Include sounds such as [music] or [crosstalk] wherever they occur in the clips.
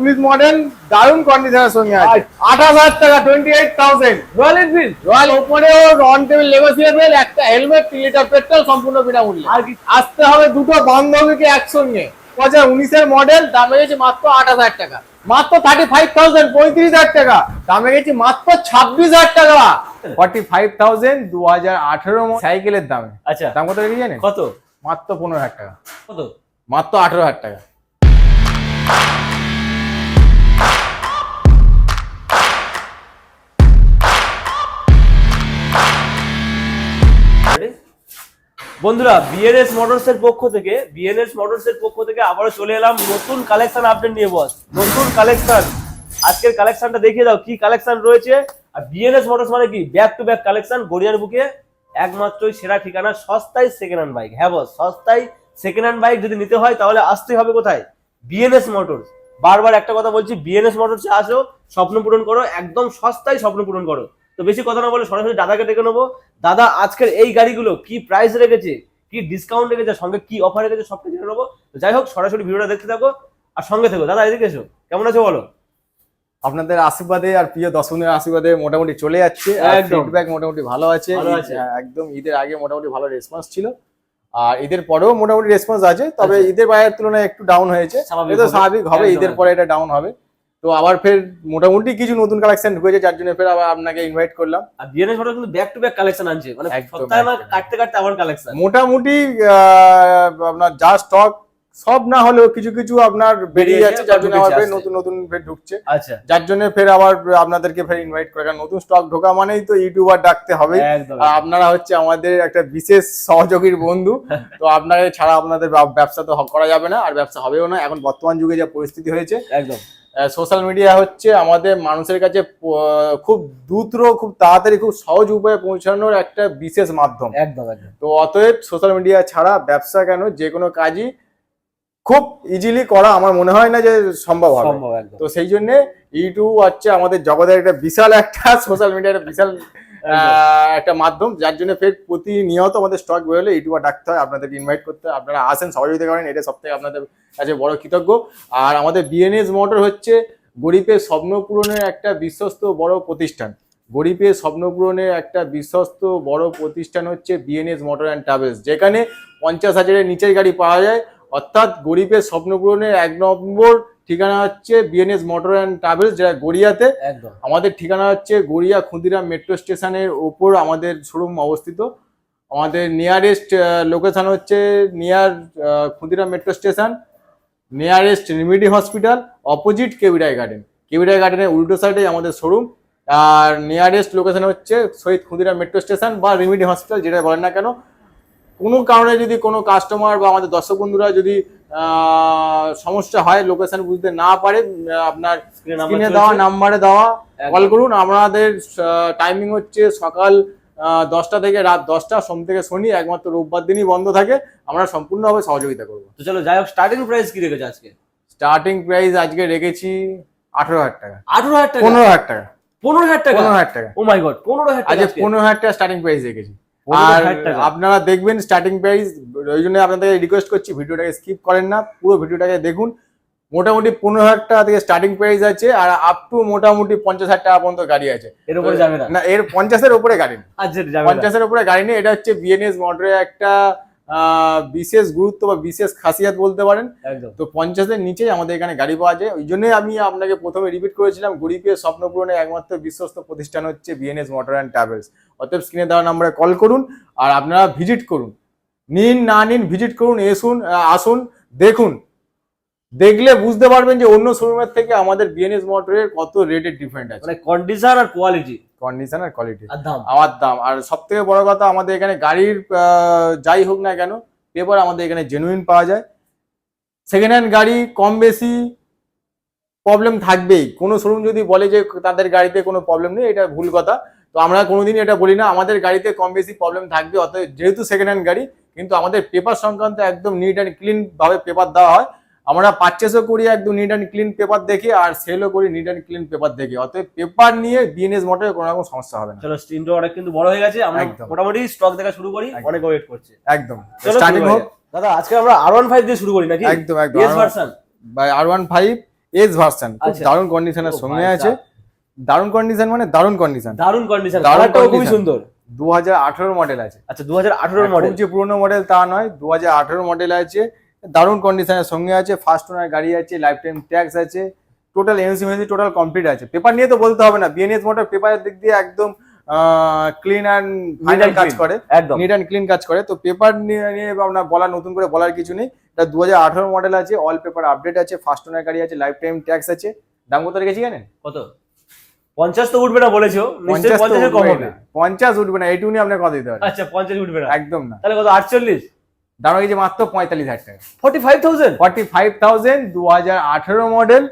একচল্লিশ মডেল দারুণ কন্ডিশনের সঙ্গে আছে। আঠাশ হাজার টাকা twenty eight thousand Royal Enfield Royal ওপরেও অন টেবিল নেগোসিয়েবল একটা হেলমেট তিন লিটার পেট্রোল সম্পূর্ণ বিনামূল্যে। আর কি? আসতে হবে দুটো বান্ধবীকে একসঙ্গে। দু হাজার উনিশের মডেল দামে গেছে মাত্র আঠাশ হাজার টাকা। মাত্র থার্টি ফাইভ থাউজেন্ড পঁয়ত্রিশ হাজার টাকা। দামে গেছে মাত্র ছাব্বিশ হাজার টাকা। ফর্টি ফাইভ থাউজেন্ড দু হাজার আঠেরো সাইকেলের দামে। আচ্ছা। দাম কত রেখে জানেন কত? মাত্র পনেরো হাজার টাকা। কত? মাত্র আঠেরো হাজার টাকা। বন্ধুরা বিএনএস মোটরস এর পক্ষ থেকে বিএনএস মোটরস এর পক্ষ থেকে আবারও চলে এলাম নতুন কালেকশন আপডেট নিয়ে বস নতুন কালেকশন আজকের কালেকশনটা দেখিয়ে দাও, কি কালেকশন রয়েছে? আর বিএনএস মোটরস মানে কি? ব্যাক টু ব্যাক কালেকশন গড়িয়ার বুকে একমাত্রই সেরা ঠিকানা, সস্তায় সেকেন্ড হ্যান্ড বাইক হ্যাঁ বস সস্তায় সেকেন্ড হ্যান্ড বাইক যদি নিতে হয়, তাহলে আসতে হবে কোথায়? বিএনএস মোটরস বারবার একটা কথা বলছি বিএনএস মোটরসে আসো, স্বপ্ন পূরণ করো, একদম সস্তায় স্বপ্ন পূরণ করো। তো বেশি কথা না বলে সরাসরি দাদাকে ডেকে নেব। দাদা আজকের এই গাড়িগুলো কি প্রাইস রেখেছে? কি ডিসকাউন্ট রেখেছে? সঙ্গে কি অফার রেখেছে? সবটা জেনে নেব। তো যাই হোক সরাসরি ভিডিওটা দেখতে থাকো আর সঙ্গে থেকো। দাদা এদিকে এসো। কেমন আছো বলো? আপনাদের আশীর্বাদে আর প্রিয় দর্শনের আশীর্বাদে মোটামুটি চলে যাচ্ছে। ফিডব্যাক মোটামুটি ভালো আছে। একদম ঈদের আগে মোটামুটি ভালো রেসপন্স ছিল। আর ঈদের পরেও মোটামুটি রেসপন্স আছে। তবে আচ্ছা। ঈদের বাইরের তুলনায় একটু ডাউন হয়েছে। এটা। স্বাভাবিক হবে। ঈদের পরে এটা ডাউন হবে। তো আবার ফের মোটামুটি কিছু নতুন কালেকশন ঢুকেছে যার জন্য ফের আবার আপনাকে ইনভাইট করলাম। আর বিএনএস মোটর কিন্তু ব্যাক টু ব্যাক কালেকশন আনছে মানে সপ্তাহে না কাটতে কাটতে আবার কালেকশন মোটামুটি আপনার যা স্টক সব না হলেও কিছু কিছু আপনার বেরিয়ে যাচ্ছে যার জন্য আবার ফের নতুন নতুন ফের ঢুকছে। আচ্ছা। যার জন্য ফের আবার আপনাদেরকে ফের ইনভাইট করে কারণ নতুন স্টক ঢোকা মানেই তো ইউটিউবার ডাকতে হবে। আর আপনারা হচ্ছে আমাদের একটা বিশেষ সহযোগীর বন্ধু [laughs] তো আপনারা ছাড়া আপনাদের ব্যবসা তো করা যাবে না আর ব্যবসা হবেও না। এখন বর্তমান যুগে যা পরিস্থিতি হয়েছে একদম। সোশ্যাল মিডিয়া হচ্ছে আমাদের মানুষের কাছে খুব দ্রুত খুব তাড়াতাড়ি খুব সহজ উপায়ে পৌঁছানোর একটা বিশেষ মাধ্যম। একদম তো অতএব সোশ্যাল মিডিয়া ছাড়া ব্যবসা কেন যে কোনো কাজই খুব ইজিলি করা আমার মনে হয় না যে সম্ভব হবে। তো সেই জন্য ইউটিউব হচ্ছে আমাদের জগতের একটা বিশাল একটা সোশ্যাল মিডিয়ার বিশাল একটা মাধ্যম যার জন্য ফের প্রতিনিয়ত আমাদের স্টক বেরোলে ইউটিউবার ডাকতে হয় আপনাদেরকে ইনভাইট করতে হয়। আপনারা আসেন সহযোগিতা করেন এটা সব থেকে আপনাদের কাছে বড় কৃতজ্ঞ। আর আমাদের বিএনএস মোটর হচ্ছে গরিবের স্বপ্ন পূরণের একটা বিশ্বস্ত বড় প্রতিষ্ঠান। গরিবের স্বপ্ন পূরণের একটা বিশ্বস্ত বড় প্রতিষ্ঠান হচ্ছে বিএনএস মোটর অ্যান্ড ট্রাভেলস যেখানে পঞ্চাশ হাজারের নিচের গাড়ি পাওয়া যায়। অর্থাৎ গরিবের স্বপ্ন পূরণের এক নম্বর ঠিকানা হচ্ছে বিএনএস মোটর অ্যান্ড ট্রাভেলস যেটা গড়িয়াতে। একদম। আমাদের ঠিকানা হচ্ছে গড়িয়া ক্ষুদিরাম মেট্রো স্টেশনের ওপর আমাদের শোরুম অবস্থিত। আমাদের নিয়ারেস্ট লোকেশন হচ্ছে near Khudiram metro station nearest Remedy hospital opposite কেবিরাই garden কেবিরাই গার্ডেনের উল্টো সাইডে আমাদের শোরুম আর নিয়ারেস্ট লোকেশন হচ্ছে শহীদ ক্ষুদিরাম মেট্রো স্টেশন বা রিমিডি হসপিটাল যেটা বলেন না কেন কোনো কারণে যদি কোনো কাস্টমার বা আমাদের দর্শক বন্ধুরা যদি সমস্যা হয় লোকেশন বুঝতে না পারে আপনার স্ক্রিনে দেওয়া নাম্বারে দেওয়া কল করুন। আমাদের টাইমিং হচ্ছে সকাল দশটা থেকে রাত দশটা সোম থেকে শনি একমাত্র রোববার দিনই বন্ধ থাকে। আমরা সম্পূর্ণভাবে সহযোগিতা করব। তো চলো যাই হোক স্টার্টিং প্রাইস কি রেখেছে আজকে? স্টার্টিং প্রাইস আজকে রেখেছি আঠারো হাজার টাকা। আঠারো হাজার টাকা? পনেরো হাজার টাকা। পনেরো হাজার টাকা? পনেরো হাজার টাকা। ও মাই গড পনেরো হাজার টাকা। পনেরো হাজার টাকা স্টার্টিং প্রাইস রেখেছি। আর আপনারা দেখবেন স্টার্টিং প্রাইস ওই জন্য আপনাদেরকে রিকোয়েস্ট করছি ভিডিওটাকে স্কিপ করেন না পুরো ভিডিওটাকে দেখুন। মোটামুটি পনেরো হাজার টাকা থেকে স্টার্টিং প্রাইস আছে আর আপ টু মোটামুটি পঞ্চাশ হাজার টাকা পর্যন্ত গাড়ি আছে। এর উপরে যাবে না? এর পঞ্চাশের উপরে গাড়ি আচ্ছা পঞ্চাশের উপরে গাড়ি নেই এটা হচ্ছে বিএনএস মোটরের একটা বিশেষ গুরুত্ব বা বিশেষ খাসিয়াত বলতে পারেন। একদম। তো পঞ্চাশের নিচেই আমাদের এখানে গাড়ি পাওয়া যায়। ওই জন্যই আমি আপনাকে প্রথমে রিপিট করেছিলাম গরিবের স্বপ্ন পূরণের একমাত্র বিশ্বস্ত প্রতিষ্ঠান হচ্ছে বিএনএস মোটর অ্যান্ড ট্রাভেলস অতএব স্ক্রিনে দেওয়া নাম্বারে কল করুন আর আপনারা ভিজিট করুন। নিন না নিন ভিজিট করুন এসুন আসুন দেখুন। দেখলে বুঝতে পারবেন যে অন্য শোরুমের থেকে আমাদের বিএনএস মোটরের কত রেটের ডিফারেন্ট আছে। মানে কন্ডিশন আর কোয়ালিটি কন্ডিশন আর কোয়ালিটি আর দাম। আমার দাম। আর সব থেকে বড় কথা আমাদের এখানে গাড়ির যাই হোক না কেন পেপার আমাদের এখানে জেনুইন পাওয়া যায়। সেকেন্ড হ্যান্ড গাড়ি কম বেশি প্রবলেম থাকবেই। কোনো শোরুম যদি বলে যে তাদের গাড়িতে কোনো প্রবলেম নেই এটা ভুল কথা। তো আমরা কোনোদিন এটা বলি না আমাদের গাড়িতে কম বেশি প্রবলেম থাকবে অতএব যেহেতু সেকেন্ড হ্যান্ড গাড়ি কিন্তু আমাদের পেপার সংক্রান্ত একদম নিট অ্যান্ড ক্লিনভাবে পেপার দেওয়া হয় আমরা পারচেসও করি একদম নিট অ্যান্ড ক্লিন পেপার দেখে আর সেলও করি নিট অ্যান্ড ক্লিন পেপার দেখে। অতএব পেপার নিয়ে বিএনএস মোটরে কোনো রকম সমস্যা হবে না। চলো স্ক্রিনটা অনেক কিন্তু বড় হয়ে গেছে আমরা। মোটামুটি স্টক দেখা শুরু করি অনেক ওয়েট করছে। একদম। চলো স্টার্টিং হোক। দাদা আজকে আমরা আর ওয়ান ফাইভ দিয়ে শুরু করি নাকি? একদম একদম। S version by R one five S version খুব। দারুণ কন্ডিশনের সঙ্গে আছে। দারুণ কন্ডিশন মানে দারুণ কন্ডিশন দারুণ কন্ডিশন কালারটাও খুবই সুন্দর। দু হাজার আঠেরো মডেল আছে। আচ্ছা দু হাজার আঠারোর মডেল যে পুরোনো মডেল তা নয় দু হাজার আঠেরো মডেল আছে। দারুণ কন্ডিশনের সঙ্গে আছে ফার্স্ট ওনার গাড়ি আছে লাইফ টাইম ট্যাক্স আছে টোটাল এমসি মেসি টোটাল কমপ্লিট আছে। পেপার নিয়ে তো বলতে হবে না বিএনএস মোটর পেপারের দিক দিয়ে একদম ক্লিন অ্যান্ড ফাইনাল কাজ করে। একদম। নিট অ্যান্ড ক্লিন কাজ করে। তো পেপার নিয়ে নিয়ে আপনার বলার নতুন করে বলার কিছু নেই। এটা দু হাজার আঠারো মডেল আছে অল পেপার আপডেট আছে ফার্স্ট ওনার গাড়ি আছে লাইফ টাইম ট্যাক্স আছে। দাম কত রেখেছি জানেন? কত? পঞ্চাশ তো উঠবে না বলেছ। পঞ্চাশ উঠবে না। এইটুকুনি আপনার কথা দিতে পারেন আচ্ছা পঞ্চাশ উঠবে না। একদম না। তাহলে কত? আটচল্লিশ? দাম রেখেছি মাত্র পঁয়তাল্লিশ হাজার টাকা। Forty five thousand forty five thousand দু হাজার আঠেরো মডেল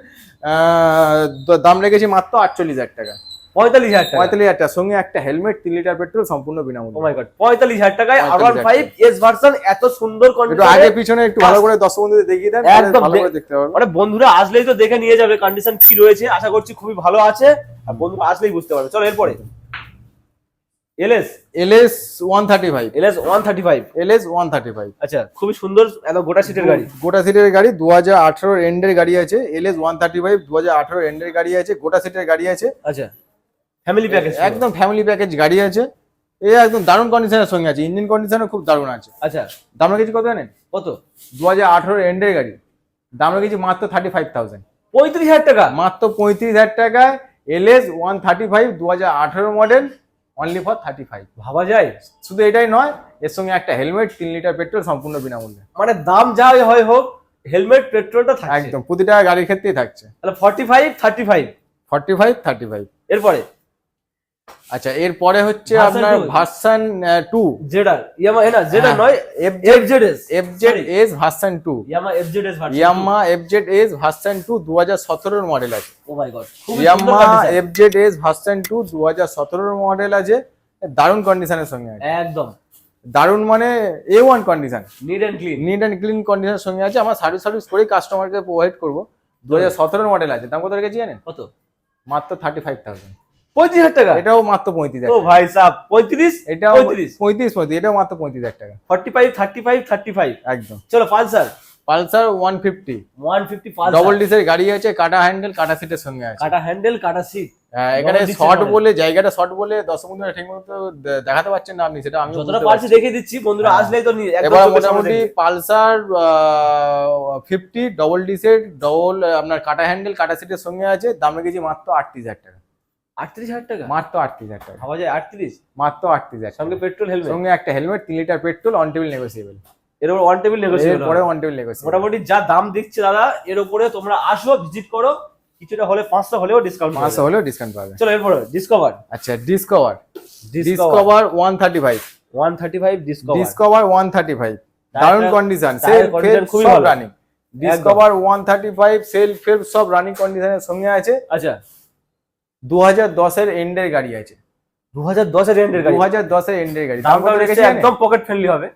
দাম রেখেছি মাত্র আটচল্লিশ হাজার টাকা। পঁয়তাল্লিশ হাজার পঁয়তাল্লিশ হাজার টাকা। সঙ্গে একটা হেলমেট তিন লিটার পেট্রোল সম্পূর্ণ বিনামূল্যে। মাই গড পঁয়তাল্লিশ হাজার টাকায় R one five S version এত সুন্দর কন্ডিশন আগে পিছনে একটু ভালো করে দর্শক বন্ধুদের দেখিয়ে দেন একদম ভালো করে দেখতে পারবেন। মানে বন্ধুরা আসলেই তো দেখে নিয়ে যাবে কন্ডিশন কি রয়েছে আশা করছি খুবই ভালো আছে। আর বন্ধুরা আসলেই বুঝতে পারবে। চলো এরপরে। LS? LS one thirty five. LS one thirty five? LS one thirty five. আচ্ছা খুবই সুন্দর এত গোটা সিটের গাড়ি। গোটা সিটের গাড়ি দু হাজার আঠারো এন্ডের গাড়ি আছে এলএস ওয়ান থার্টি ফাইভ দু হাজার আঠারো এন্ডের গাড়ি আছে গোটা সিটের গাড়ি আছে। আচ্ছা ফ্যামিলি প্যাকেজ একদম ফ্যামিলি প্যাকেজ গাড়ি আছে। এ একদম দারুণ কন্ডিশনের সঙ্গে আছে ইঞ্জিন কন্ডিশনও খুব দারুণ আছে। আচ্ছা। দাম রেখেছি কত জানেন? কত? দু হাজার আঠারো এন্ডের গাড়ি। দাম রেখেছি মাত্র থার্টি ফাইভ থাউজেন্ড পঁয়ত্রিশ হাজার টাকা? মাত্র পঁয়ত্রিশ হাজার টাকায় এলএস ওয়ান থার্টি ফাইভ দু হাজার আঠারো model only for thirty five ভাবা যায়? শুধু এটাই নয় এর সঙ্গে একটা হেলমেট তিন লিটার পেট্রোল সম্পূর্ণ বিনামূল্যে। মানে দাম যাই হয় হোক হেলমেট পেট্রোলটা থাকে একদম প্রতিটা গাড়ির ক্ষেত্রেই থাকছে। তাহলে forty five thirty five forty five thirty five এরপরে? আচ্ছা এরপরে হচ্ছে আপনার ভার্সন ভার্সান টু জেডার ইয়ামা এনা জেডার হ্যাঁ। নয় FZ FZS FZ S version two Yamaha FZS version Yamaha FZ S version two দু হাজার সতেরোর মডেল আছে। ও my God Yamaha FZ S version two দু হাজার সতেরোর মডেল আছে। দারুণ কন্ডিশনের সঙ্গে আছে। একদম। দারুণ মানে A one condition neat and clean neat and clean কন্ডিশনের সঙ্গে আছে। আমরা সার্ভিস সার্ভিস করেই কাস্টমারকে প্রোভাইড করব। দু হাজার সতেরোর মডেল আছে। দাম কত রেখেছি জানেন? কত? মাত্র থার্টি ফাইভ থাউজেন্ড পঁয়ত্রিশ হাজার টাকা? এটাও মাত্র পঁয়ত্রিশ ও ভাই সাহ পঁয়ত্রিশ? এটাও পঁয়ত্রিশ? পঁয়ত্রিশ পঁয়ত্রিশ এটাও মাত্র পঁয়ত্রিশ হাজার টাকা। Forty five thirty five thirty five একদম। চলো Pulsar. Pulsar one fifty one fifty Pulsar. Double ডিসের গাড়ি আছে কাটা হ্যান্ডেল কাটা সিটের সঙ্গে আছে। কাটা হ্যান্ডেল কাটা সিট হ্যাঁ, এখানে শর্ট বলে জায়গাটা শর্ট বলে দশ বন্ধুরা ঠিক মতো দেখাতে পারছেন না আপনি সেটা আমি যতটা পারছি দেখে দিচ্ছি বন্ধুরা হ্যাঁ। আসলেই তো নিয়ে এবার মোটামুটি। পালসার ফিফটি ডবল ডিসের ডবল আপনার কাটা হ্যান্ডেল কাটা সিটের সঙ্গে আছে দাম রেখেছি মাত্র আটত্রিশ হাজার টাকা। আটত্রিশ হাজার টাকা? মাত্র আটত্রিশ হাজার টাকা। ভাবা যায় আটত্রিশ? মাত্র আটত্রিশ হাজার সঙ্গে পেট্রোল হেলমেট সঙ্গে একটা হেলমেট তিন litre petrol on table negotiable এর উপর ওয়ান টেবিল নেগোসিয়েবল এরপরে অন টেবিল নেগোসিয়েবল মোটামুটি যা দাম দিচ্ছে দাদা এর উপরে তোমরা আসো ভিজিট করো। কিছুটা হলে পাঁচশো হলেও ডিসকাউন্ট পাঁচশো হলেও ডিসকাউন্ট পাবে। চলো এরপরে ডিসকভার আচ্ছা Discover Discover one thirty five one thirty five Discover Discover one thirty five দারুণ কন্ডিশন সেল ফেল খুবই সব ভালো। Running Discover one thirty five self fail সব রানিং কন্ডিশনের সঙ্গে আছে। আচ্ছা। দু হাজার দশের এন্ডের গাড়ি আছে। দু হাজার দশের এন্ডের গাড়ি? দু হাজার দশের এন্ডের গাড়ি। দাম একদম পকেট ফ্রেন্ডলি হবে।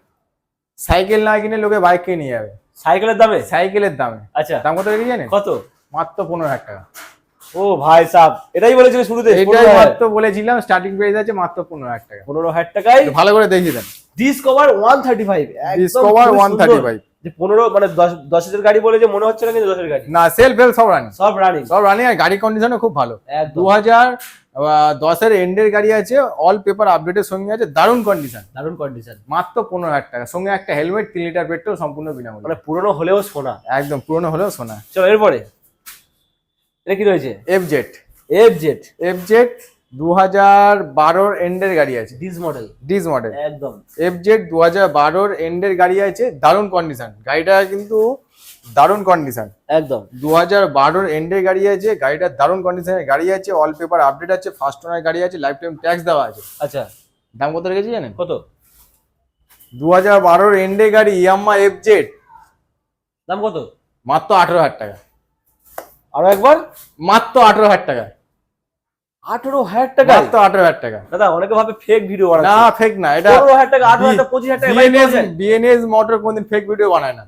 সাইকেল না কিনে লোকে বাইক কিনে নিয়ে যাবে। সাইকেলের দামে? সাইকেলের দামে। আচ্ছা। দাম কত রেখেছি জানেন কত? মাত্র পনেরো হাজার টাকা। ও ভাই সাহ এটাই বলেছিল শুরুতে এটাই মাত্র বলেছিলাম স্টার্টিং প্রাইস আছে মাত্র পনেরো হাজার টাকা। পনেরো হাজার টাকায় ভালো করে দেখিয়ে দেন Discover one thirty five Discover one thirty five যে পনেরো মানে দশ দশের গাড়ি বলে যে মনে হচ্ছে না কিন্তু দশের গাড়ি। না সেল ফেল সব রানিং সব রানিং সব রানিং আর গাড়ি কন্ডিশনও খুব ভালো। দু হাজার দশের এন্ডের গাড়ি আছে অল পেপার আপডেটের সঙ্গে আছে দারুণ কন্ডিশন দারুণ কন্ডিশন মাত্র পনেরো হাজার টাকা। সঙ্গে একটা হেলমেট তিন লিটার পেট্রোল সম্পূর্ণ বিনামূল্যে। মানে পুরনো হলেও সোনা। একদম পুরনো হলেও শোনা চলো এরপরে। এটা কি রয়েছে? F Z F Z F Z দু হাজার বারোর এন্ডের গাড়ি আছে। ডিস মডেল ডিস মডেল একদম। এফ জেড দু হাজার বারোর এন্ডের গাড়ি আছে দারুণ কন্ডিশন গাড়িটা কিন্তু দারুণ কন্ডিশন একদম। দু হাজার বারোর এন্ডের গাড়ি আছে গাড়িটার দারুণ কন্ডিশনের গাড়ি আছে অল পেপার আপডেট আছে ফার্স্ট ওনার গাড়ি আছে লাইফ টাইম ট্যাক্স দেওয়া আছে। আচ্ছা। দাম কত রেখেছি জানেন? কত? দু হাজার বারোর এন্ডে গাড়ি ইয়াম্মা এফ জেড দাম কত? মাত্র আঠেরো হাজার টাকা। আরও একবার? মাত্র আঠেরো হাজার টাকা। আঠারো হাজার টাকা মাত্র আঠেরো হাজার টাকা। দাদা অনেকে ভাবে ফেক ভিডিও না ফেক না এটা হাজার টাকা আঠারো হাজার পঁচিশ হাজার টাকা বাইক বিএনএস বিএনএস মোটর কোনদিন ফেক ভিডিও বানায় না।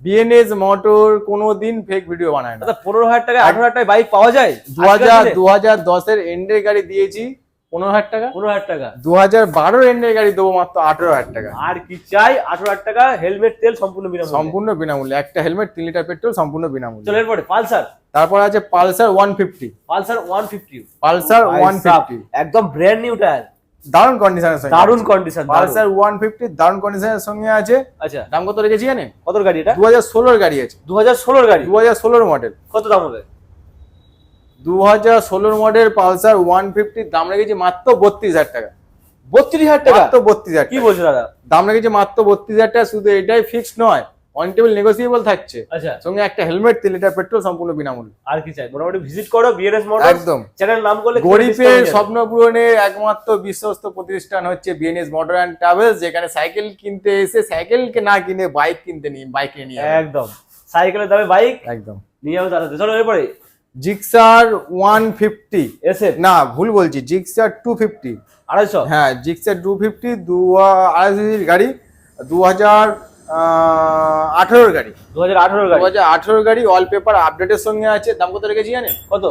বিএনএস মোটর কোনোদিন ফেক ভিডিও বানায় না। দাদা পনেরো হাজার টাকা আঠারো হাজার টাকা বাইক পাওয়া যায়? দু হাজার দু হাজার দশের এন্ডের গাড়ি দিয়েছি। পনেরো হাজার টাকা? পনেরো হাজার টাকা। দু হাজার বারো গাড়ি দেবো মাত্র আঠেরো হাজার টাকা। আর কি চাই আঠারো হাজার টাকা হেলমেট তেল সম্পূর্ণ বিনামূল্যে। সম্পূর্ণ বিনামূল্যে। একটা হেলমেট তিন লিটার পেট্রোল সম্পূর্ণ বিনামূল্যে। চলো এরপরে পালসার। তারপর আছে Pulsar one fifty. Pulsar one fifty. Pulsar one fifty. একদম ব্র্যান্ড নিউ টায়ার দারুণ কন্ডিশনের সঙ্গে দারুণ কন্ডিশন পালসার দারুণ কন্ডিশনের সঙ্গে আছে। আচ্ছা। দাম কত রেখেছি জানেন? কত গাড়ি এটা? দু হাজার গাড়ি আছে। দু হাজার ষোলোর গাড়ি? মডেল কত দাম হবে? দু হাজার ষোলোর মডেল পালসার ওয়ান ফিফটির দাম রেখেছি মাত্র বত্রিশ হাজার টাকা। বত্রিশ হাজার টাকা? মাত্র বত্রিশ হাজার কি। বলছো দাদা? দাম রেখেছি মাত্র বত্রিশ হাজার টাকা শুধু এটাই ফিক্সড নয় অন টেবিল নেগোসিয়েবল থাকছে। আচ্ছা। সঙ্গে একটা হেলমেট তিন লিটার পেট্রোল সম্পূর্ণ বিনামূল্যে। আর কি চাই? মোটামুটি ভিজিট করো বিএনএস মোটর একদম। চ্যানেল নাম করলে গরিবের স্বপ্ন পূরণের একমাত্র বিশ্বস্ত প্রতিষ্ঠান হচ্ছে বিএনএস মোটর অ্যান্ড ট্রাভেলস যেখানে সাইকেল কিনতে এসে সাইকেলকে না কিনে বাইক কিনতে নিয়ে বাইক নিয়ে একদম। সাইকেলের দামে বাইক একদম। নিয়ে যাব দাদা চলো এরপরে জিক্সার ওয়ান ফিফটি এসএফ? না ভুল বলছি জিক্সার টু ফিফটি। আড়াইশো? হ্যাঁ জিক্সার টু ফিফটি দু আড়াইশো গাড়ি দু হাজার আঠেরোর গাড়ি। দু হাজার আঠারো দু গাড়ি? হাজার আঠেরোর গাড়ি অল পেপার আপডেটের সঙ্গে আছে। দাম কত রেখেছি জানেন? কত?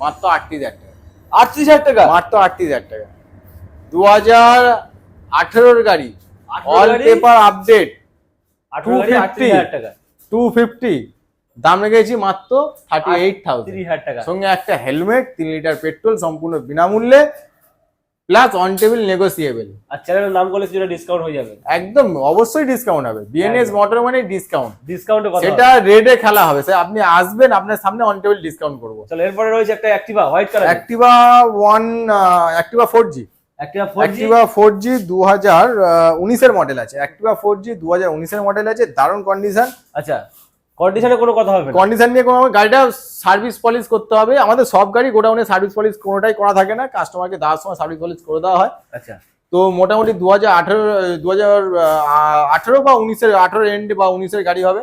মাত্র আটত্রিশ হাজার টাকা। আটত্রিশ হাজার টাকা? মাত্র আটত্রিশ হাজার টাকা। দু হাজার আঠেরোর গাড়ি 18 অল পেপার আপডেট আঠারো গাড়ি 250 আটত্রিশ হাজার টাকা। টু ফিফটি দাম রেখেছি মাত্র থার্টি এইট থাউজেন্ড টাকা। সঙ্গে একটা হেলমেট তিন লিটার পেট্রোল সম্পূর্ণ বিনামূল্যে প্লাস অন টেবিল নেগোসিয়েবল আর চ্যানেলের নাম করলে কিছুটা ডিসকাউন্ট হয়ে যাবে। একদম অবশ্যই ডিসকাউন্ট হবে। বিএনএস। মোটর মানে ডিসকাউন্ট ডিসকাউন্টে সেটা রেডে খেলা হবে। স্যার আপনি আসবেন আপনার সামনে অন টেবিল ডিসকাউন্ট করব। চলো এরপরে রয়েছে একটা Activa white colour Activa one Activa four G Activa four G দু হাজার উনিশের মডেল আছে। অ্যাক্টিভা ফোর জি দু হাজার উনিশের মডেল আছে। দারুণ কন্ডিশন আচ্ছা। কন্ডিশনে কোনো কথা হবে কন্ডিশন নিয়ে কোনো গাড়িটা সার্ভিস পলিশ করতে হবে। আমাদের সব গাড়ি গোডাউনে সার্ভিস পলিশ কোনোটাই করা থাকে না। কাস্টমারকে দেওয়ার সময় সার্ভিস পলিশ করে দেওয়া হয়। আচ্ছা। তো মোটামুটি দু হাজার আঠেরো দু হাজার আঠেরো বা উনিশের আঠেরো এন্ড বা উনিশের গাড়ি হবে।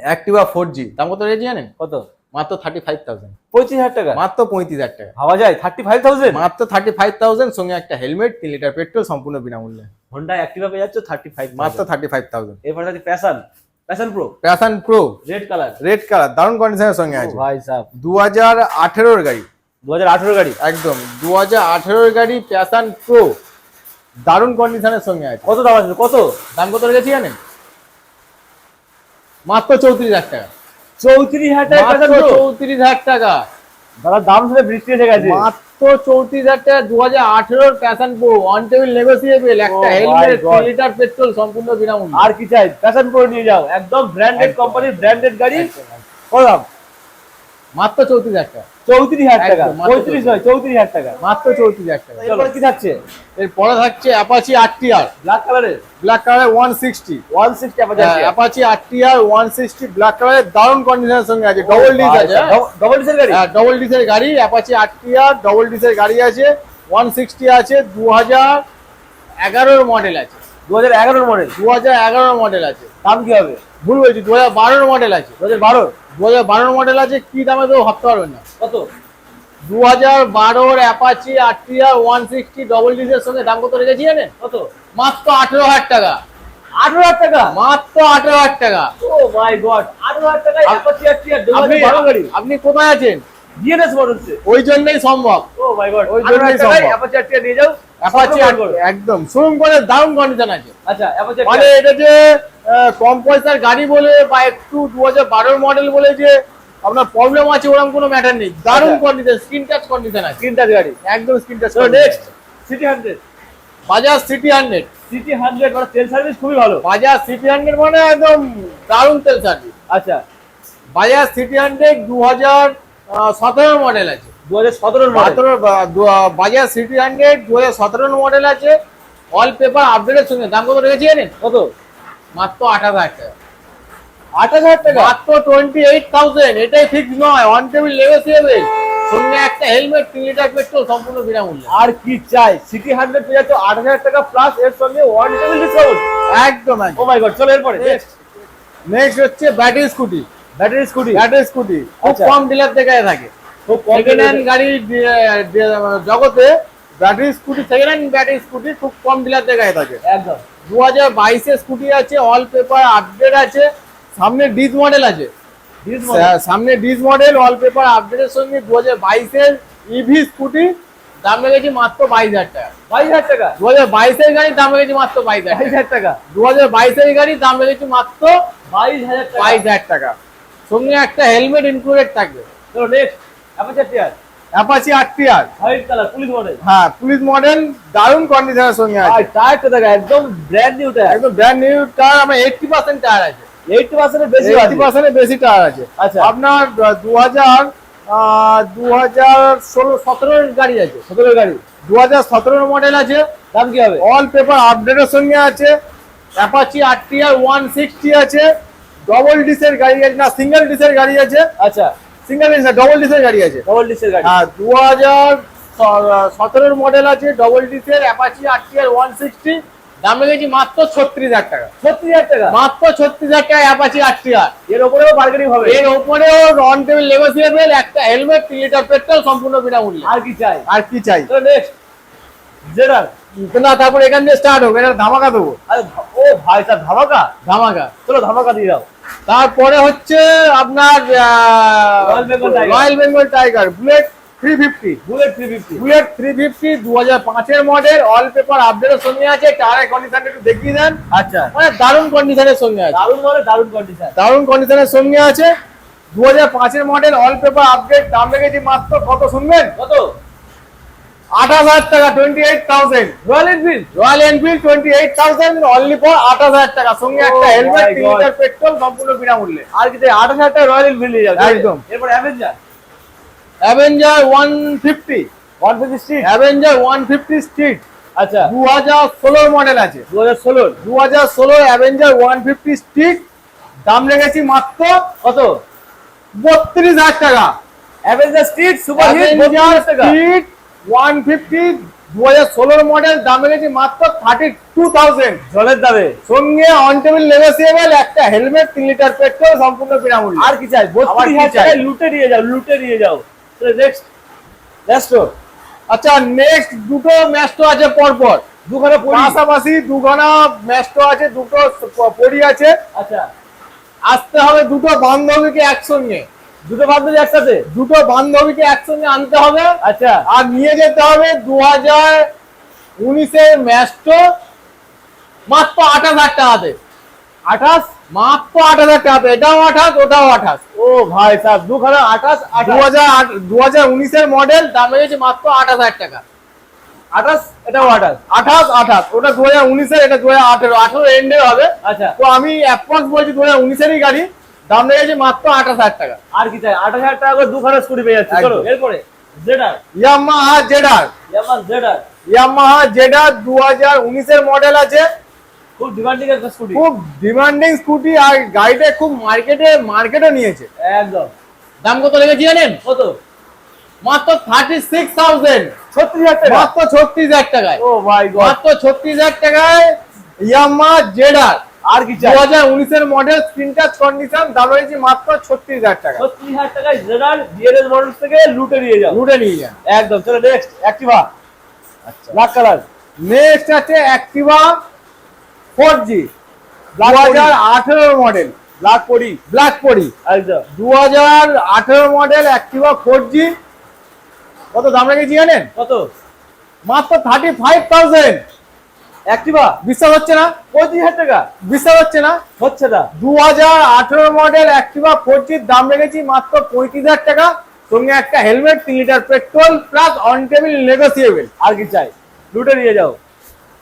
অ্যাক্টিভা ফোর জি দাম কত রেখেছি জানেন? কত? মাত্র থার্টি ফাইভ থাউজেন্ড পঁচিশ হাজার টাকা? মাত্র পঁয়ত্রিশ হাজার টাকা। ভাবা যায় থার্টি ফাইভ থাউজেন্ড মাত্র থার্টি ফাইভ থাউজেন্ড সঙ্গে একটা হেলমেট তিন লিটার পেট্রোল সম্পূর্ণ বিনামূল্যে। হন্ডা অ্যাক্টিভা পেয়ে যাচ্ছ থার্টি ফাইভ মাত্র থার্টি ফাইভ থাউজেন্ড এরপরে Passion Passion Pro Passion Pro red colour red colour দারুণ কন্ডিশনের সঙ্গে আছে। ভাই সাহ দু হাজার আঠেরোর গাড়ি। দু হাজার আঠারো গাড়ি? একদম দু হাজার আঠেরোর গাড়ি প্যাশন প্রো দারুণ কন্ডিশনের সঙ্গে আছে। কত দাম আছে? কত? দাম কত রেখেছি জানেন? মাত্র চৌত্রিশ হাজার টাকা। চৌত্রিশ হাজার টাকা চৌত্রিশ হাজার টাকা। দাদা দাম শুনে বৃষ্টি এসে গেছে। মাত্র চৌত্রিশ হাজার টাকা দু হাজার আঠেরোর Passion Pro on table negotiable একটা হেলমেট God. লিটার পেট্রোল সম্পূর্ণ বিনামূল্য। আর কি চাই? প্যাশন প্রো নিয়ে যাও। একদম ব্র্যান্ডেড কোম্পানির ব্র্যান্ডেড গাড়ি। কত দাম মাত্র চৌত্রিশ হাজার টাকা। চৌত্রিশ হাজার টাকা। পঁয়ত্রিশ নয় চৌত্রিশ। হাজার টাকা। মাত্র চৌত্রিশ হাজার টাকা। এরপরে কি থাকছে? এরপরে থাকছে অ্যাপাচি আটটি আর ব্ল্যাক কালারের black colour one sixty one sixty Apache আটটি আর ওয়ান সিক্সটি ব্ল্যাক কালারের দারুণ কন্ডিশনের সঙ্গে আছে। ডবল ডিস আছে ডবল ডিসের গাড়ি? হ্যাঁ ডবল ডিসের গাড়ি অ্যাপাচি আটটি আর ডবল ডিসের গাড়ি আছে। ওয়ান সিক্সটি আছে দু হাজার এগারোর মডেল আছে। দু হাজার এগারোর মডেল দু হাজার এগারোর মডেল আছে। দাম কি হবে? ভুল বলছি দু হাজার বারোর মডেল আছে। দু হাজার বারো? দু হাজার বারোর মডেল আছে কি দামে তো ভাবতে পারবেন না। কত? দু হাজার বারোর অ্যাপাচি ওয়ান সিক্সটি ডবল ডিসের সঙ্গে দাম কত রেখেছি জানেন? কত? মাত্র আঠেরো হাজার টাকা। আঠারো হাজার টাকা? মাত্র আঠেরো হাজার টাকা। ও মাই গড আঠারো হাজার টাকা অ্যাপাচি আটটি আপনি গাড়ি? আপনি কোথায় আছেন? বিএনএস মডেলসে ওই জন্যই সম্ভব। ও মাই গড ওই ওই জন্যই সম্ভব। অ্যাপাচি আটটি নিয়ে যাও। অ্যাপাচি একদম। শোরুম করে দারুণ কন্ডিশন আছে। আচ্ছা অ্যাপাচি মানে এটা যে কম পয়সার গাড়ি বলে বা একটু দু হাজার মডেল বলে যে আপনার প্রবলেম আছে ওরকম কোনো ম্যাটার নেই। দারুণ। কন্ডিশন স্ক্রিন টাচ কন্ডিশন আছে। তিনটা গাড়ি। একদম screen touch next CT hundred Bajaj CT hundred CT hundred মানে তেল সার্ভিস খুবই ভালো। বাজাজ সিটি হান্ড্রেড মানে একদম দারুণ তেল সার্ভিস আচ্ছা। বাজাজ সিটি হান্ড্রেড দু হাজার সতেরো মডেল আছে। দু হাজার সতেরোর সতেরো বাজাজ সিটি হান্ড্রেড দু হাজার সতেরো মডেল আছে। অল পেপার আপডেটের সঙ্গে। দাম কত রেখেছি জানেন? কত? মাত্র আঠাশ হাজার টাকা। আঠাশ হাজার টাকা? মাত্র টোয়েন্টি এইট থাউজেন্ড এটাই ফিক্স নয় অন টেবিল সঙ্গে একটা হেলমেট তিন লিটার পেট্রোল সম্পূর্ণ বিনামূল্যে। আর কি চাই? সিটি হান্ড্রেড পেয়ে যাচ্ছ আট হাজার টাকা প্লাস এর সঙ্গে ওয়ান টেবিল ডিসকাউন্ট একদম ও মাই গড চলো এরপরে। নেক্সট হচ্ছে battery scooty battery scooty battery scooty খুব আচ্ছা। কম ডিলার থেকে থাকে। খুব কম সেকেন্ড হ্যান্ড গাড়ি জগতে battery scooty second hand battery scooty খুব কম ডিলার থেকে থাকে। একদম। দু হাজার বাইশে স্কুটি আছে অল পেপার আপডেট আছে সামনে ডিজ মডেল আছে। সামনে ডিজ মডেল অল পেপার আপডেটের সঙ্গে দু হাজার বাইশের ইভি স্কুটি দাম রেখেছি মাত্র বাইশ হাজার টাকা। বাইশ হাজার টাকা? দু হাজার বাইশের গাড়ির দাম রেখেছি মাত্র বাইশ হাজার টাকা। দু হাজার বাইশের গাড়ির দাম রেখেছি মাত্র বাইশ হাজার বাইশ হাজার টাকা। সঙ্গে একটা হেলমেট ইনক্লুডেড থাকবে। নেক্সট অ্যাপাচার টিয়ার Apache RTR white colour police model হ্যাঁ পুলিশ মডেল দারুণ কন্ডিশনের সঙ্গে আছে। আর টায়ারটা দেখা একদম ব্র্যান্ড নিউ টায়ার একদম ব্র্যান্ড নিউ টায়ার আমার এইটটি পার্সেন্ট টায়ার আছে। এইটটি পার্সেন্টের বেশি এইটটি আছে পার্সেন্টের বেশি টায়ার আছে। আচ্ছা। আপনার দু হাজার দু হাজার ষোলো সতেরোর গাড়ি আছে। সতেরো গাড়ি। দু হাজার সতেরোর মডেল আছে। দাম কি হবে? অল পেপার আপডেটের সঙ্গে আছে। অ্যাপাচি ওয়ান সিক্সটি আছে। ডবল ডিসের গাড়ি আছে না সিঙ্গেল ডিসের গাড়ি আছে। আচ্ছা। সিঙ্গেল ডিস ডবল ডিসের গাড়ি আছে। ডবল ডিসের গাড়ি। হ্যাঁ দু হাজার সতেরোর মডেল আছে ডবল ডিসের অ্যাপাচি আরটিআর ওয়ান সিক্সটি দাম লেগেছি মাত্র ছত্রিশ হাজার টাকা। ছত্রিশ হাজার টাকা? মাত্র ছত্রিশ হাজার টাকা অ্যাপাচি আরটিআর এর উপরেও বার্গেনিং হবে? এর ওপরেও অন টেবিল নেগোসিয়েবল একটা হেলমেট তিন লিটার পেট্রোল সম্পূর্ণ বিনামূল্যে। আর কি চাই? আর কি চাই? চলো নেক্সট জেডার না তারপর এখান থেকে স্টার্ট হোক এটা ধামাকা দেবো। আরে ও ভাই স্যার ধামাকা? ধামাকা। চলো ধামাকা দিয়ে দাও। তারপরে হচ্ছে আপনার. Royal Bengal tiger Bullet three fifty Bullet three fifty Bullet three fifty দু হাজার পাঁচের মডেল অল পেপার আপডেটের সঙ্গে আছে টায়ারের কন্ডিশন একটু দেখিয়ে দেন। আচ্ছা। মানে দারুণ কন্ডিশনের সঙ্গে আছে। দারুণ মানে দারুণ কন্ডিশন দারুণ কন্ডিশনের সঙ্গে আছে। দু হাজার পাঁচের মডেল অল পেপার আপডেট দাম রেখেছি মাত্র কত শুনবেন? কত? আঠাশ হাজার টাকা twenty eight thousand Royal Enfield Royal Enfield twenty eight thousand only for আঠাশ হাজার টাকা। সঙ্গে Oh একটা হেলমেট তিন লিটার পেট্রোল সম্পূর্ণ বিনামূল্যে। আর কি আঠাশ হাজার টাকা রয়্যাল এনফিল্ড নিয়ে একদম। এরপর Avenger Avenger one fifty one fifty street Avenger one fifty street আচ্ছা। দু হাজার ষোলোর মডেল আছে। দু হাজার ষোলোর দু হাজার ষোলোর অ্যাভেঞ্জার ওয়ান ফিফটি স্ট্রিট দাম লেগেছি মাত্র কত? বত্রিশ হাজার টাকা। Avenger street super hit street one fifty দু হাজার ষোলোর মডেল দাম মাত্র থার্টি টু থাউজেন্ড জলের দামে। সঙ্গে অন টেবিল নেগোসিয়েবল একটা হেলমেট তিন লিটার পেট্রোল সম্পূর্ণ বিনামূল্যে। আর কি চাই? বত্রিশ হাজার লুটে নিয়ে যাও লুটে নিয়ে যাও। নেক্সট নেক্সট আচ্ছা নেক্সট দুটো আছে পরপর। দুখানা পড়ি পাশাপাশি দুখানা ম্যাচটো আছে দুটো পড়ি আছে। আচ্ছা। আসতে হবে দুটো বান্ধবীকে একসঙ্গে। দুটো বান্ধবী একসাথে? দুটো বান্ধবীকে একসঙ্গে আনতে হবে। আচ্ছা। আর নিয়ে যেতে হবে দু হাজার উনিশের ম্যাচটো মাত্র আঠাশ হাজার টাকাতে। আঠাশ? মাত্র আঠাশ হাজার টাকাতে। এটাও আঠাশ ওটাও আঠাশ। ও ভাই সাহেব দুখানা আঠাশ দু হাজার দু হাজার উনিশের মডেল দাম লেগেছে মাত্র আঠাশ হাজার টাকা। আঠাশ? এটাও আঠাশ। আঠাশ আঠাশ। ওটা দু হাজার উনিশের এটা দু হাজার আঠেরো। আঠেরো এন্ডের হবে। আচ্ছা। তো আমি অ্যাপ্রক্স বলছি দু হাজার উনিশেরই গাড়ি। দাম লেগেছে মাত্র আঠাশ হাজার টাকা। আর কি চাই? আঠাশ হাজার টাকা করে দুখানা স্কুটি পেয়ে যাচ্ছে। চলো এরপরে জেডার ইয়ামাহা জেডার ইয়ামার জেডার ইয়ামাহা জেডার দু হাজার উনিশের মডেল আছে। খুব ডিমান্ডিং একটা স্কুটি। খুব ডিমান্ডিং স্কুটি আর গাড়িটা খুব মার্কেটে মার্কেটে নিয়েছে। একদম। দাম কত লেগেছে জানেন? কত? মাত্র থার্টি সিক্স থাউজেন্ড ছত্রিশ হাজার টাকা? মাত্র ছত্রিশ হাজার টাকায়। ও গড মাত্র ছত্রিশ হাজার টাকায় ইয়ামা জেডার আর কি চাই? হাজার উনিশের মডেল স্ক্রিন টাচ কন্ডিশন দাম রয়েছে মাত্র ছত্রিশ হাজার টাকা। ছত্রিশ হাজার টাকায় জেডার বিএনএস মডেলস থেকে লুটে নিয়ে যাও। রুটে নিয়ে যান একদম চলো নেক্সট অ্যাক্টিভা আচ্ছা। ব্ল্যাক কালার নেক্সট আছে অ্যাক্টিভা ফোর জি দু হাজার আঠেরো মডেল ব্ল্যাক পরি ব্ল্যাক পরি একদম। দু হাজার আঠেরো মডেল অ্যাক্টিভা ফোর জি কত দাম রেখেছি জানেন? কত? মাত্র থার্টি ফাইভ থাউজেন্ড অ্যাক্টিভা বিশ্বাস হচ্ছে না? পঁয়ত্রিশ হাজার টাকা? বিশ্বাস হচ্ছে না? হচ্ছে না। দু হাজার আঠেরো মডেল অ্যাক্টিভা ফোর জির দাম রেখেছি মাত্র পঁয়ত্রিশ হাজার টাকা। সঙ্গে একটা হেলমেট তিন litre petrol plus on table negotiable আর কি চাই? লুটে নিয়ে যাও।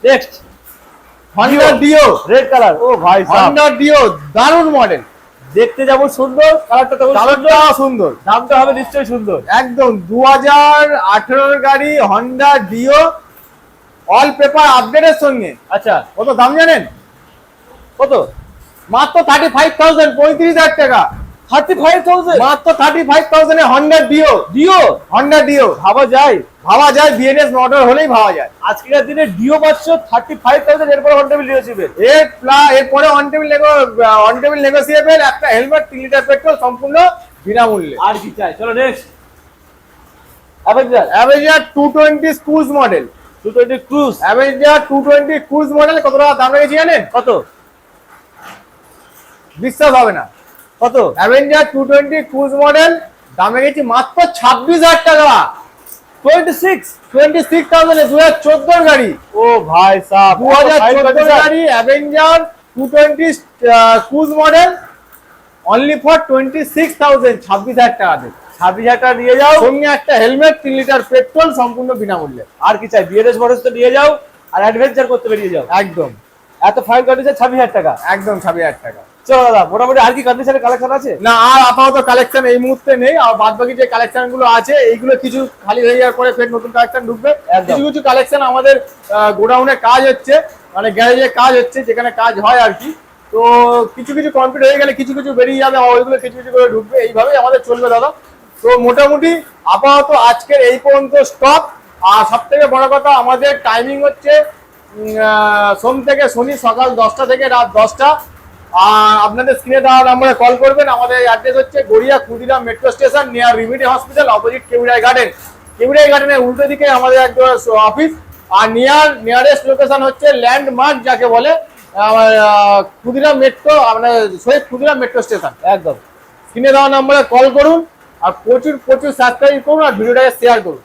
Next Honda Dio red colour ও ভাই হন্ডা ডিও দারুণ মডেল দেখতে যেমন সুন্দর কালারটা তেমন কালারটা সুন্দর। দামটা হবে নিশ্চয়ই সুন্দর। একদম। দু হাজার আঠেরোর গাড়ি হন্ডা ডিও অল পেপার আপডেটের সঙ্গে। আচ্ছা। কত দাম জানেন? কত? মাত্র থার্টি ফাইভ থাউজেন্ড পঁয়ত্রিশ হাজার টাকা। থার্টি ফাইভ থাউজেন্ড মাত্র thirty five thousand Honda Dio Dio Honda Dio ভাবা যায়। ভাবা যায় বিএনএস মোটর হলেই ভাবা যায়। আজকের দিনে ডিও পাচ্ছ থার্টি ফাইভ থাউজেন্ড এরপরে হন্ডা বিল নিয়েছিবেন এর প্লা- এরপরে on table on table negotiable একটা হেলমেট তিন লিটার পেট্রোল সম্পূর্ণ বিনামূল্যে। আর কি চাই? চলো next Avenger Avenger two twenty স্কুজ model two twenty cruise Avenger two twenty cruise model কত টাকা দাম রেখেছি জানেন? কত? বিশ্বাস হবে না। কত? Avenger two twenty cruise model দাম রেখেছি মাত্র ছাব্বিশ হাজার টাকা। Twenty six twenty six thousand দু হাজার চোদ্দোর গাড়ি। ও ভাই গাড়ি Avenger two twenty cruise model only for twenty six thousand ছাব্বিশ হাজার টাকা দেবে ছাব্বিশ হাজার টাকা নিয়ে যাও। সঙ্গে একটা হেলমেট তিন লিটার পেট্রোল সম্পূর্ণ বিনামূল্যে। আর কি চাই? বিএনএস মোটরস তো নিয়ে যাও আর অ্যাডভেঞ্চার করতে বেরিয়ে যাও। একদম। এত ফাইন কন্ডিশন ছাব্বিশ হাজার টাকা। একদম ছাব্বিশ হাজার টাকা। চলো দাদা মোটামুটি আর কি কন্ডিশনের কালেকশন আছে? না আর আপাতত কালেকশন এই মুহূর্তে নেই। আর বাদ বাকি যে কালেকশনগুলো আছে এইগুলো কিছু খালি হয়ে যাওয়ার পরে ফের নতুন কালেকশন ঢুকবে। কিছু কিছু কালেকশন আমাদের গোডাউনে কাজ হচ্ছে। মানে গ্যারেজে কাজ হচ্ছে যেখানে কাজ হয় আর কি। তো কিছু কিছু কমপ্লিট হয়ে গেলে কিছু কিছু বেরিয়ে যাবে ওইগুলো কিছু কিছু করে ঢুকবে। এইভাবেই আমাদের চলবে দাদা। তো মোটামুটি আপাতত আজকের এই পর্যন্ত স্টক আর সব থেকে বড় কথা আমাদের টাইমিং হচ্ছে সোম থেকে শনি সকাল দশটা থেকে রাত দশটা। আর আপনাদের স্ক্রিনে দেওয়া নাম্বারে কল করবেন। আমাদের অ্যাড্রেস হচ্ছে Garia Khudiram metro station near Remedy Hospital opposite কেউরাই garden কেউরাই গার্ডেনের উল্টো দিকে আমাদের একদম অফিস আর নিয়ার নিয়ারেস্ট লোকেশন হচ্ছে ল্যান্ডমার্ক যাকে বলে ক্ষুদিরাম মেট্রো আপনার শহীদ ক্ষুদিরাম মেট্রো স্টেশন একদম। স্ক্রিনে দেওয়া নাম্বারে কল করুন। আর প্রচুর প্রচুর সাবস্ক্রাইব করুন আর ভিডিওটাকে শেয়ার করুন।